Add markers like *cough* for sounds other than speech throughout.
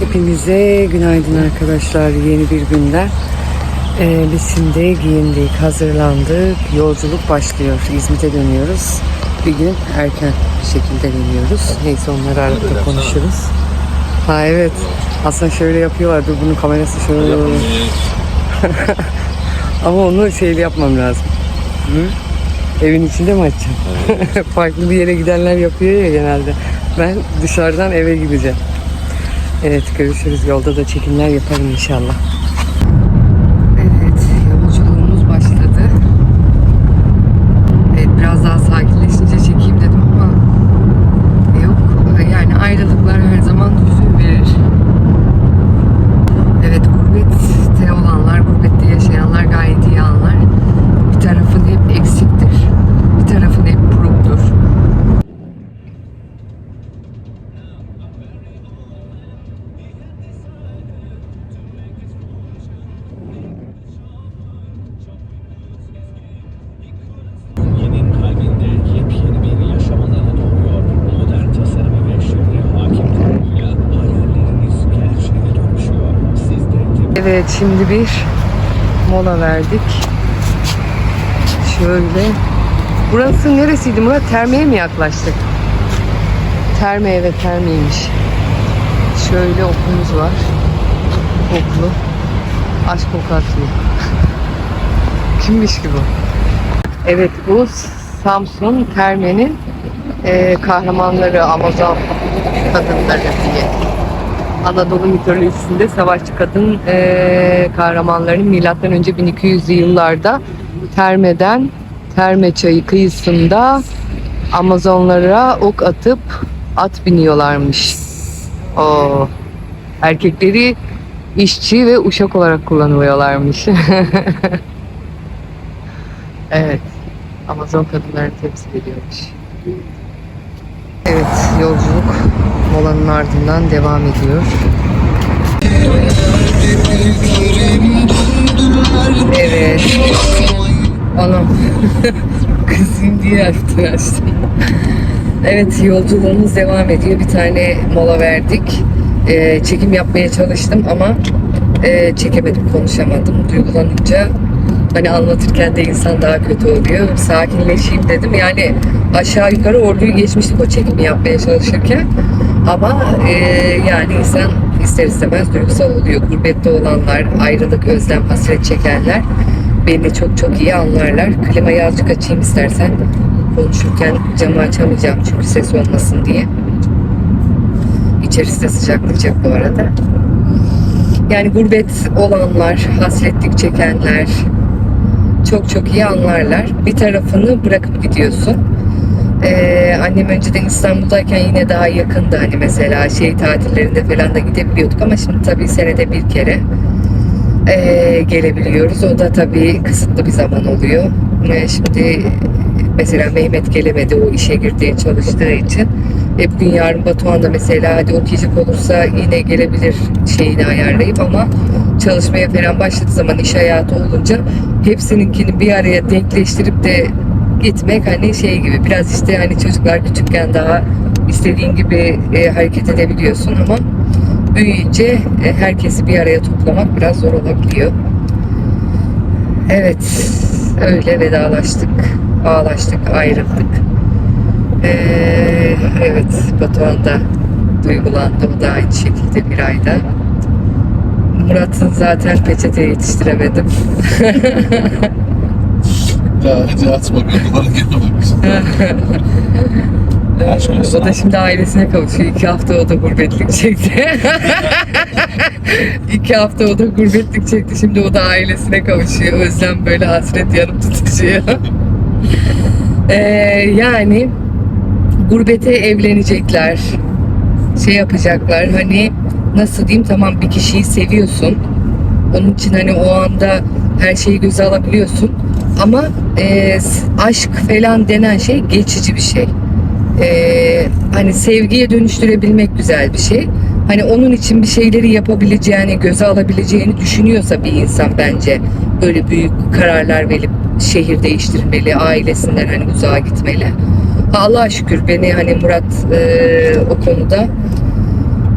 Hepinize günaydın arkadaşlar. Yeni bir günden. Ee, biz şimdi giyindik, hazırlandık. Yolculuk başlıyor. İzmit'e dönüyoruz. Bir gün erken bir şekilde dönüyoruz. Neyse onları arada konuşuruz. Ha evet. Aslında şöyle yapıyorlar. Dur bunun kamerası şöyle. *laughs* Ama onu şeyli yapmam lazım. Hı? Evin içinde mi açacağım? *laughs* Farklı bir yere gidenler yapıyor ya genelde. Ben dışarıdan eve gideceğim. Evet görüşürüz. Yolda da çekimler yaparım inşallah. Evet şimdi bir mola verdik. Şöyle. Burası neresiydi Murat? Termeye mi yaklaştık? Terme evet termeymiş. Şöyle okulumuz var. Okulu. Aşk kokatlı. *laughs* Kimmiş ki bu? Evet bu Samsun Terme'nin eee, kahramanları Amazon kadınları diye. Anadolu mitolojisinde savaşçı kadın eee kahramanlarının milattan önce 1200'lü yıllarda Terme'den Terme çayı kıyısında Amazonlara ok atıp at biniyorlarmış. O erkekleri işçi ve uşak olarak kullanıyorlarmış. *laughs* evet. Amazon kadınlarını temsil ediyormuş. Evet, yolculuk molanın ardından devam ediyor. Evet. Anam. *laughs* Kızım diye açtım açtım. Evet yolculuğumuz devam ediyor. Bir tane mola verdik. Ee, çekim yapmaya çalıştım ama e, çekemedim, konuşamadım. Duygulanınca hani anlatırken de insan daha kötü oluyor. Sakinleşeyim dedim. Yani aşağı yukarı orduyu geçmiştik o çekimi yapmaya çalışırken. Ama e, yani insan ister istemez duygusal oluyor. Gurbette olanlar, ayrılık, özlem, hasret çekenler beni çok çok iyi anlarlar. Klimayı azıcık açayım istersen. Konuşurken camı açamayacağım çünkü ses olmasın diye. İçerisi de sıcaklayacak bu arada. Yani gurbet olanlar, hasretlik çekenler çok çok iyi anlarlar. Bir tarafını bırakıp gidiyorsun. Ee, annem önceden İstanbul'dayken yine daha yakındı hani mesela şey tatillerinde falan da gidebiliyorduk ama şimdi tabii senede bir kere ee, gelebiliyoruz. O da tabii kısıtlı bir zaman oluyor. Ee, şimdi mesela Mehmet gelemedi o işe girdiği çalıştığı için. E bugün yarın Batuhan da mesela hadi okuyacak olursa yine gelebilir şeyini ayarlayıp ama çalışmaya falan başladığı zaman iş hayatı olunca hepsininkini bir araya denkleştirip de gitmek hani şey gibi biraz işte hani çocuklar küçükken daha istediğin gibi e, hareket edebiliyorsun ama büyüyünce e, herkesi bir araya toplamak biraz zor olabiliyor. Evet, öyle vedalaştık, ağlaştık, ayrıldık. Ee, evet, Batuhan da duygulandı. O da aynı şekilde bir ayda. Murat'ın zaten peçete yetiştiremedim. *laughs* Ya hadi gönülleri gelmemiş. *laughs* Aşk olsun. O da şimdi ailesine kavuşuyor. İki hafta o da gurbetlik çekti. *laughs* İki hafta o da gurbetlik çekti. Şimdi o da ailesine kavuşuyor. Özlem böyle hasret yanıp tutuşuyor. Ee, yani gurbete evlenecekler. Şey yapacaklar. Hani nasıl diyeyim tamam bir kişiyi seviyorsun. Onun için hani o anda her şeyi göze alabiliyorsun. Ama e, aşk falan denen şey geçici bir şey. E, hani sevgiye dönüştürebilmek güzel bir şey. Hani onun için bir şeyleri yapabileceğini, göze alabileceğini düşünüyorsa bir insan bence böyle büyük kararlar verip şehir değiştirmeli, ailesinden hani uzağa gitmeli. Allah'a şükür beni hani Murat e, o konuda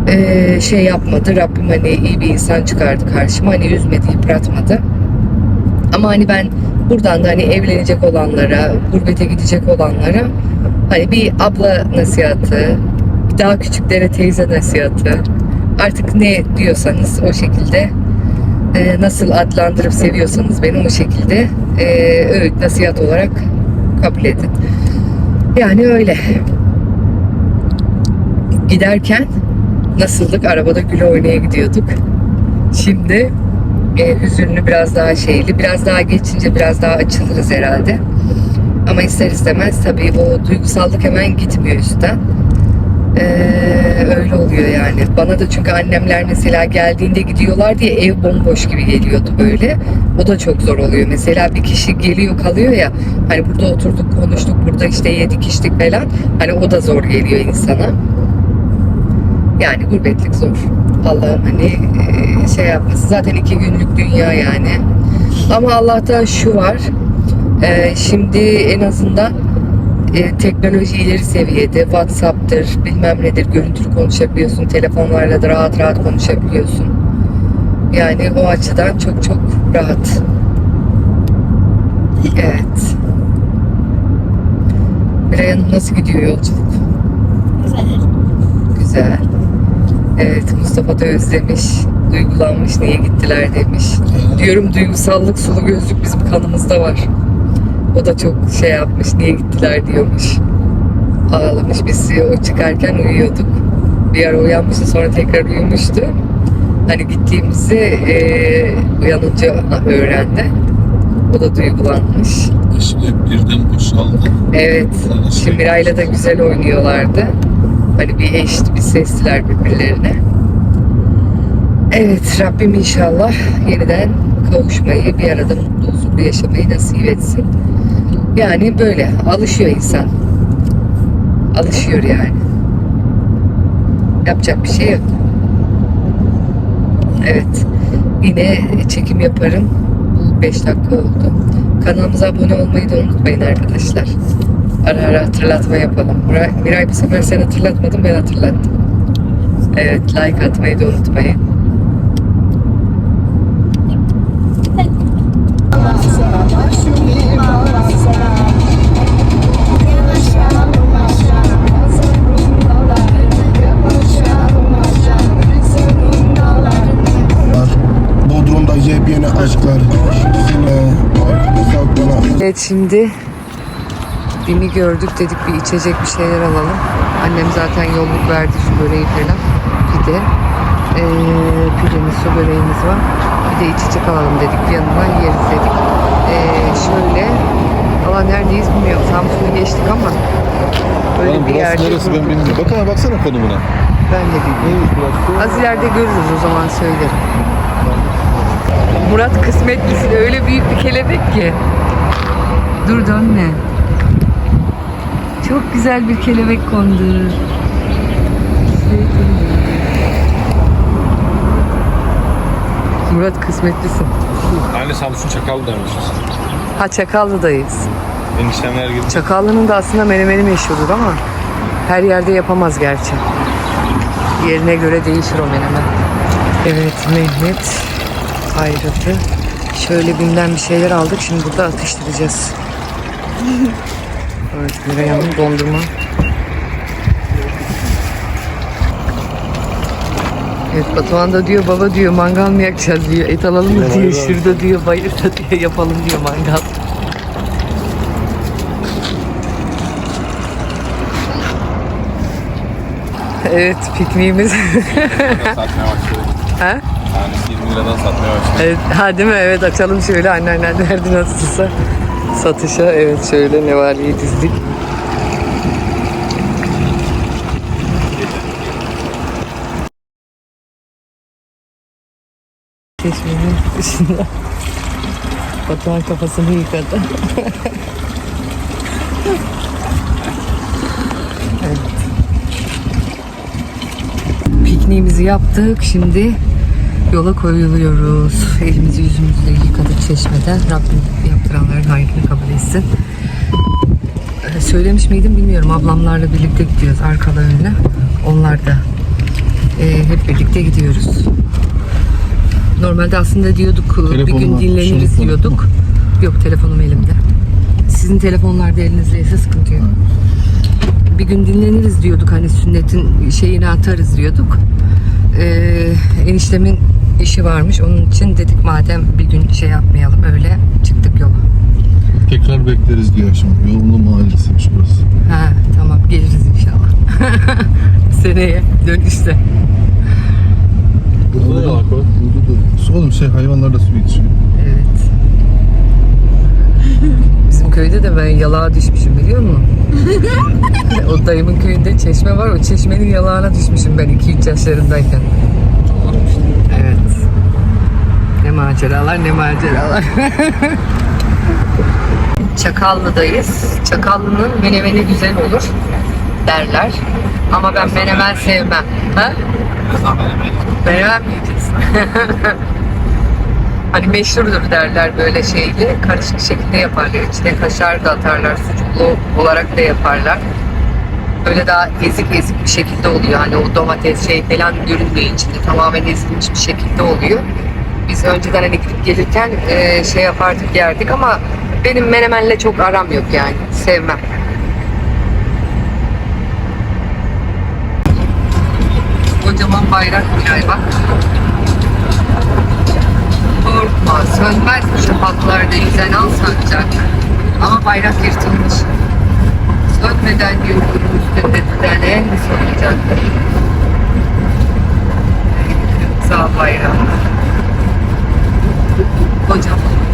e, şey yapmadı. Rabbim hani iyi bir insan çıkardı karşıma. Hani üzmedi, yıpratmadı. Ama hani ben buradan da hani evlenecek olanlara, gurbete gidecek olanlara hani bir abla nasihatı, daha küçüklere teyze nasihatı, artık ne diyorsanız o şekilde e, nasıl adlandırıp seviyorsanız beni o şekilde e, öğüt nasihat olarak kabul edin. Yani öyle. Giderken nasıldık? Arabada gül oynaya gidiyorduk. Şimdi e, hüzünlü biraz daha şeyli. Biraz daha geçince biraz daha açılırız herhalde. Ama ister istemez tabii o duygusallık hemen gitmiyor üstten. Ee, öyle oluyor yani. Bana da çünkü annemler mesela geldiğinde gidiyorlar diye ev bomboş gibi geliyordu böyle. O da çok zor oluyor. Mesela bir kişi geliyor kalıyor ya hani burada oturduk konuştuk burada işte yedik içtik falan. Hani o da zor geliyor insana. Yani gurbetlik zor. Allah'ım hani e, şey yapmasın. Zaten iki günlük dünya yani. Ama Allah'tan şu var. e, şimdi en azından e, teknoloji ileri seviyede. Whatsapp'tır, bilmem nedir. Görüntülü konuşabiliyorsun. Telefonlarla da rahat rahat konuşabiliyorsun. Yani o açıdan çok çok rahat. Evet. Hanım nasıl gidiyor yolculuk? Güzel. Güzel. Evet Mustafa da özlemiş, duygulanmış, niye gittiler demiş. Diyorum duygusallık sulu gözlük bizim kanımızda var. O da çok şey yapmış, niye gittiler diyormuş. Ağlamış. Biz o çıkarken uyuyorduk. Bir ara uyanmıştı sonra tekrar uyumuştu. Hani gittiğimizi eee, uyanınca öğrendi. O da duygulanmış. Şimdi birden boşaldı. Evet. Şimdi Miray'la da güzel oynuyorlardı. Hani bir eşit bir sestiler birbirlerine. Evet Rabbim inşallah yeniden kavuşmayı, bir arada mutlu huzurlu yaşamayı nasip etsin. Yani böyle alışıyor insan. Alışıyor yani. Yapacak bir şey yok. Evet. Yine çekim yaparım. Bu 5 dakika oldu. Kanalımıza abone olmayı da unutmayın arkadaşlar. Ara ara hatırlatma yapalım. Miray, Miray bu sefer sen hatırlatmadın ben hatırlattım. Evet like atmayı da unutmayın. Bodrum'da yepyeni aşklar Evet şimdi Bim'i gördük dedik bir içecek bir şeyler alalım. Annem zaten yolluk verdi şu böreği falan. Pide. Ee, pidemiz, su böreğimiz var. Bir de içecek alalım dedik. Yanına yeriz dedik. Ee, şöyle Valla neredeyiz bilmiyorum. Samsun'u geçtik ama böyle Lan bir yerde neresi ben bilmiyorum. Bakana baksana konumuna. Ben de bilmiyorum. Az ileride görürüz o zaman söylerim. Murat kısmetlisin öyle büyük bir kelebek ki. Dur dönme. Çok güzel bir kelebek kondu. Murat kısmetlisin. Anne Samsun Çakallı dermişiz. Ha Çakallı'dayız. Eniştemler gibi. Çakallı'nın da aslında menemeni meşhurdur ama her yerde yapamaz gerçi. Yerine göre değişir o menemen. Evet Mehmet ayrıldı. Şöyle binden bir şeyler aldık. Şimdi burada atıştıracağız. Evet Miray Hanım dondurma. Evet Batuhan da diyor baba diyor mangal mı yakacağız diyor. Et alalım mı diyor. Şurada diyor bayırda diyor yapalım diyor mangal. Evet pikniğimiz. *laughs* ha? Tanesi 20 liradan satmaya başladı. Evet, ha değil mi? Evet açalım şöyle anneanne derdi nasılsa. Satışa evet şöyle nevaleyi dizdik. Çeşmenin dışında Batuhan kafasını yıkadı. evet. Pikniğimizi yaptık. Şimdi yola koyuluyoruz. Elimizi yüzümüzü yıkadık çeşmeden. Rabbim yaptıranların hayrını kabul etsin. Ee, Söylemiş miydim bilmiyorum. Ablamlarla birlikte gidiyoruz arkalarına. Onlar da Ee, hep birlikte gidiyoruz. Normalde aslında diyorduk bir gün dinleniriz şunu diyorduk. Yok telefonum elimde. Sizin telefonlar da elinizdeyse sıkıntı yok. Bir gün dinleniriz diyorduk hani sünnetin şeyini atarız diyorduk. Ee, eniştemin işi varmış onun için dedik madem bir gün şey yapmayalım öyle çıktık yola. Tekrar bekleriz diyor şimdi. Yolunu mahallesiymiş burası. Ha tamam geliriz inşallah. *laughs* Seneye dönüşte. Burada da bak Burada da. Oğlum şey hayvanlar da su içiyor. Evet. Bizim köyde de ben yalağa düşmüşüm biliyor musun? *laughs* o dayımın köyünde çeşme var. O çeşmenin yalağına düşmüşüm ben 2-3 yaşlarındayken. Evet. Ne maceralar ne maceralar. *laughs* Çakallı'dayız. Çakallı'nın menemeni güzel olur derler. Ama ben menemen sevmem. Ha? Menemen mi yiyeceksin? *laughs* Hani meşhurdur derler böyle şeyli. Karışık şekilde yaparlar. İçine kaşar da atarlar. Sucuklu olarak da yaparlar. Böyle daha ezik ezik bir şekilde oluyor. Hani o domates şey falan görünmüyor içinde. Tamamen ezilmiş bir şekilde oluyor. Biz önceden hani gidip gelirken e, şey yapardık yerdik ama benim menemenle çok aram yok yani. Sevmem. Kocaman bayrak bir bak. Korkma, sönmez şafaklarda yüzen al sancak. Ama bayrak yırtılmış. Sönmeden yurdumun üstünde tüten mi sönecek? Sağ bayrak. Kocaman. Evet,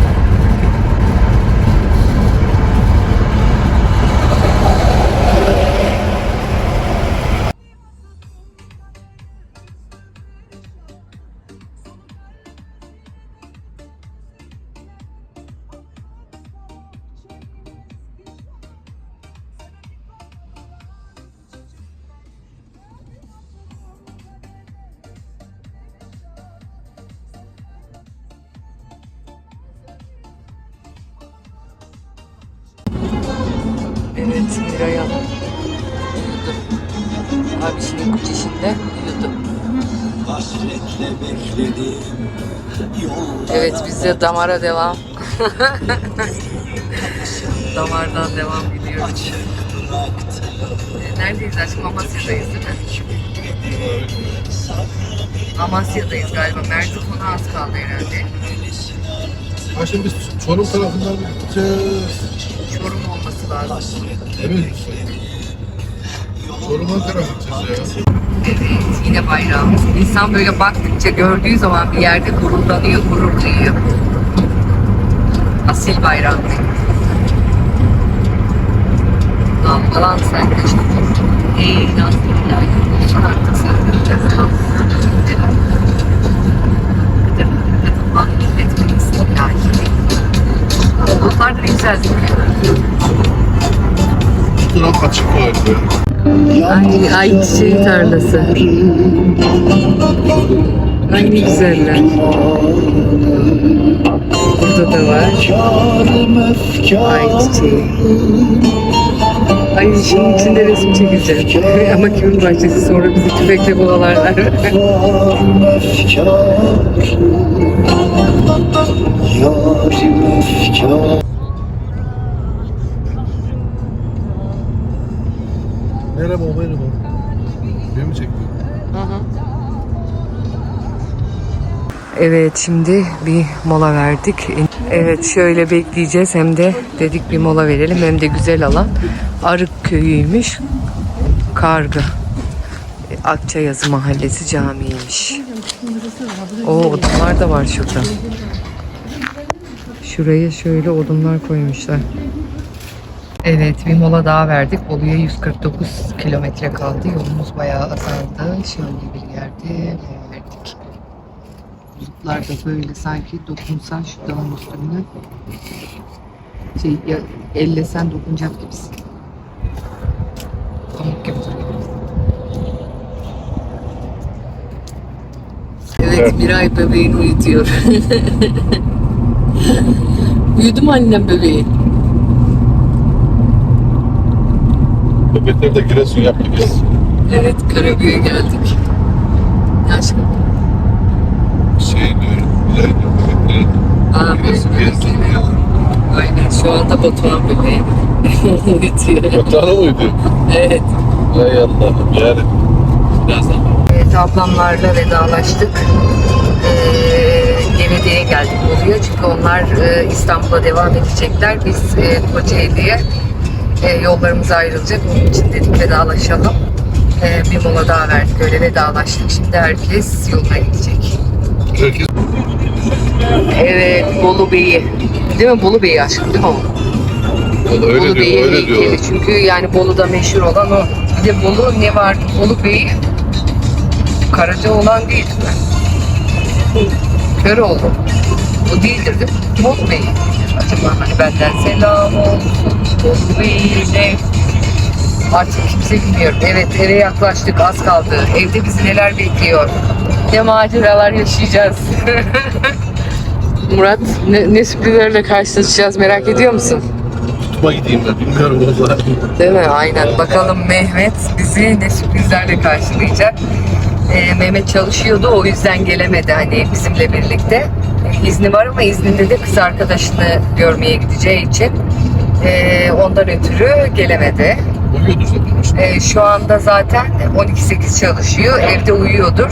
Hasretle bekledim. Yolda Evet, biz de damara devam. *laughs* Damardan devam gidiyoruz. E, Neredeyiz aşkım? Amasya'dayız değil mi? Amasya'dayız galiba. Merzifon'a az kaldı herhalde. Ha şimdi biz Çorum tarafından gideceğiz. Çorum olması lazım. Misin? Çorum'a taraf gideceğiz ya. Yine bayrağımız. İnsan böyle baktıkça gördüğü zaman bir yerde gururlanıyor, gurur duyuyor. Asil bayrak. Dalgalan sen de çok. Ey nasıl Artık söyleyeceğiz. Onlar da güzel. Şu taraf açık galiba. Ay, ay çiçeği tarlası. Ay ne güzeller. Burada da var. Ay çiçeği. Ay şunun içinde resim çekeceğim. *laughs* Ama kimin bahçesi sonra bizi tüfekle kovalarlar. *laughs* Merhaba, merhaba. Beni mi çekti? Evet şimdi bir mola verdik. Evet şöyle bekleyeceğiz hem de dedik bir mola verelim hem de güzel alan. Arık köyüymüş. Kargı. Akçayazı mahallesi camiymiş. O odunlar da var şurada. Şuraya şöyle odunlar koymuşlar. Evet bir mola daha verdik. Bolu'ya 149 kilometre kaldı. Yolumuz bayağı azaldı. Şöyle bir yerde mola verdik. Bulutlar da böyle sanki dokunsan şu dağın üstüne şey ya, ellesen dokunacak gibisin. Pamuk gibi duruyor. Evet Miray bebeğini uyutuyor. *laughs* Uyudu mu annem bebeği? sohbetleri de Giresun yaptık biz. Evet, Karabük'e geldik. Aşkım. Şey diyorum, Bilal'in sohbetleri. Aa, Giresun Aynen, şu anda Batuhan bebeğim. *laughs* Uyutuyor. Batuhan'a mı? Evet. Ay Allah'ım yani. Birazdan. Evet, ablamlarla vedalaştık. Ee, Gebedi'ye geldik oluyor. Çünkü onlar e, İstanbul'a devam edecekler. Biz e, Kocaeli'ye e, yollarımız ayrılacak. Onun için dedik vedalaşalım. E, bir mola daha verdik öyle vedalaştık. Şimdi herkes yoluna gidecek. Herkes Evet Bolu Bey'i. Değil mi? Bolu Bey'i aşkım değil mi o? Valla öyle Bolu diyor, Bey'e öyle diyorlar. Çünkü yani Bolu'da meşhur olan o. Bir de Bolu ne vardı? Bolu Bey'i Karaca olan değil mi? Köroğlu. O değildir değil mi? Bolu Bey. Acaba hani benden selam olsun. Artık kimse bilmiyor. Evet eve yaklaştık az kaldı. Evde bizi neler bekliyor. Ne maceralar yaşayacağız. *laughs* Murat ne, ne sürprizlerle karşılaşacağız merak ediyor musun? Tutuma gideyim ben. Bilmiyorum valla. Değil mi? Aynen. Bakalım Mehmet bizi ne sürprizlerle karşılayacak. Ee, Mehmet çalışıyordu o yüzden gelemedi hani bizimle birlikte. Ee, İzni var ama izninde de kız arkadaşını görmeye gideceği için ee, ondan ötürü gelemedi. Uyuyordur zaten işte. Ee, şu anda zaten 12-8 çalışıyor. Evde uyuyordur.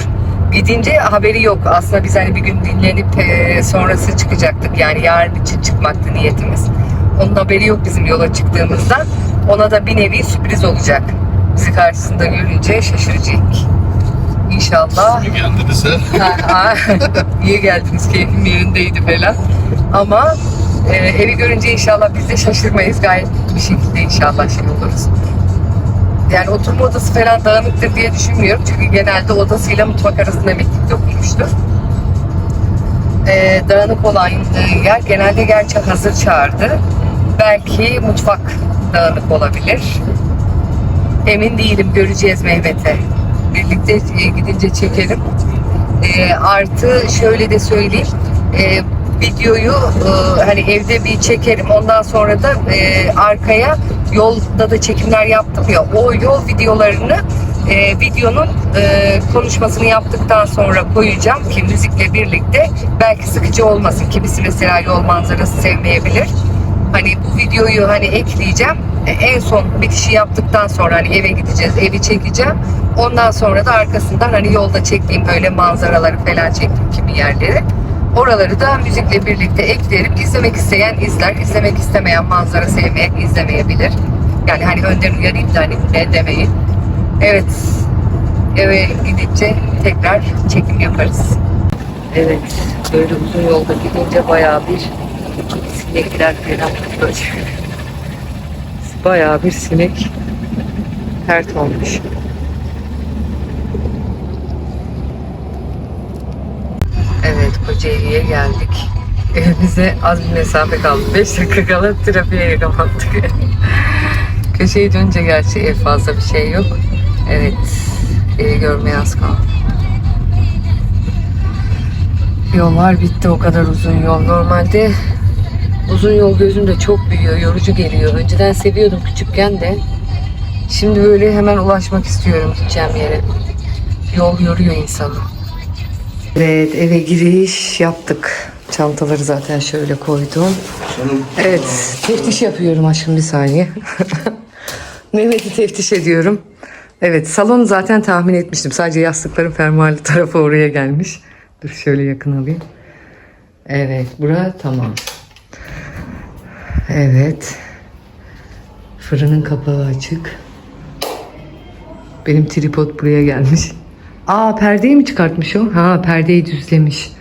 Gidince haberi yok. Aslında biz hani bir gün dinlenip e, sonrası çıkacaktık. Yani yarın için çıkmaktı niyetimiz. Onun haberi yok bizim yola çıktığımızdan. Ona da bir nevi sürpriz olacak. Bizi karşısında görünce şaşıracak. İnşallah. Bir geldi bize. Ha, ha. *laughs* İyi geldiniz keyfim yerindeydi falan. Ama e, evi görünce inşallah biz de şaşırmayız. Gayet bir şekilde inşallah şey oluruz. Yani oturma odası falan dağınıktır diye düşünmüyorum. Çünkü genelde odasıyla mutfak arasında mektup okumuştur. E, dağınık olan e, yer genelde gerçi hazır çağırdı. Belki mutfak dağınık olabilir. Emin değilim göreceğiz Mehmet'e. Birlikte e, gidince çekelim. E, artı şöyle de söyleyeyim. E, videoyu e, hani evde bir çekerim. Ondan sonra da e, arkaya yolda da çekimler yaptım ya. O yol videolarını e, videonun e, konuşmasını yaptıktan sonra koyacağım ki müzikle birlikte belki sıkıcı olmasın. Kimisi mesela yol manzarası sevmeyebilir. Hani bu videoyu hani ekleyeceğim. E, En son bitişi yaptıktan sonra hani eve gideceğiz, evi çekeceğim. Ondan sonra da arkasından hani yolda çektiğim böyle manzaraları falan çektim kimi yerleri. Oraları da müzikle birlikte eklerim. İzlemek isteyen izler, izlemek istemeyen manzara sevmeyen izlemeyebilir. Yani hani önden uyarayım da hani ne demeyin. Evet, eve gidince tekrar çekim yaparız. Evet, böyle uzun yolda gidince bayağı bir sinekler falan böyle. *laughs* Bayağı bir sinek pert olmuş. Evet Kocaeli'ye geldik. Evimize az bir mesafe kaldı. 5 dakika kala trafiğe yakalandık. *laughs* Köşeyi dönünce gerçi ev fazla bir şey yok. Evet. Evi görmeye az kaldı. Yollar bitti o kadar uzun yol. Normalde uzun yol gözümde çok büyüyor, yorucu geliyor. Önceden seviyordum küçükken de. Şimdi böyle hemen ulaşmak istiyorum gideceğim yere. Yol yoruyor insanı. Evet eve giriş yaptık. Çantaları zaten şöyle koydum. Evet teftiş yapıyorum aşkım bir saniye. *laughs* Mehmet'i teftiş ediyorum. Evet salonu zaten tahmin etmiştim. Sadece yastıkların fermuarlı *laughs* tarafı oraya gelmiş. Dur şöyle yakın alayım. Evet bura tamam. Evet. Fırının kapağı açık. Benim tripod buraya gelmiş. Aa perdeyi mi çıkartmış o? Ha perdeyi düzlemiş.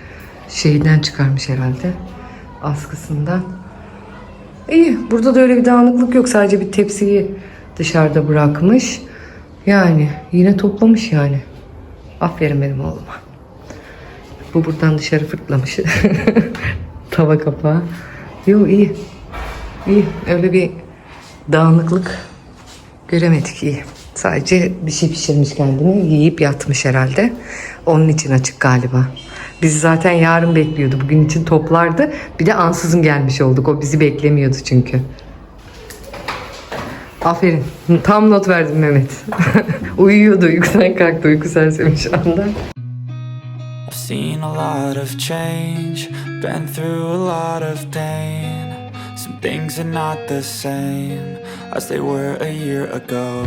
Şeyden çıkarmış herhalde. Askısından. İyi. Burada da öyle bir dağınıklık yok. Sadece bir tepsiyi dışarıda bırakmış. Yani yine toplamış yani. Aferin benim oğluma. Bu buradan dışarı fırtlamış. *laughs* Tava kapağı. Yok iyi. İyi. Öyle bir dağınıklık göremedik iyi. Sadece bir şey pişirmiş kendini. Yiyip yatmış herhalde. Onun için açık galiba. Biz zaten yarın bekliyordu. Bugün için toplardı. Bir de ansızın gelmiş olduk. O bizi beklemiyordu çünkü. Aferin. Tam not verdim Mehmet. *laughs* Uyuyordu. Uykudan kalktı. Uyku sersemi şu anda. Seen a lot of change, been through a lot of pain. Some things are not the same as they were a year ago.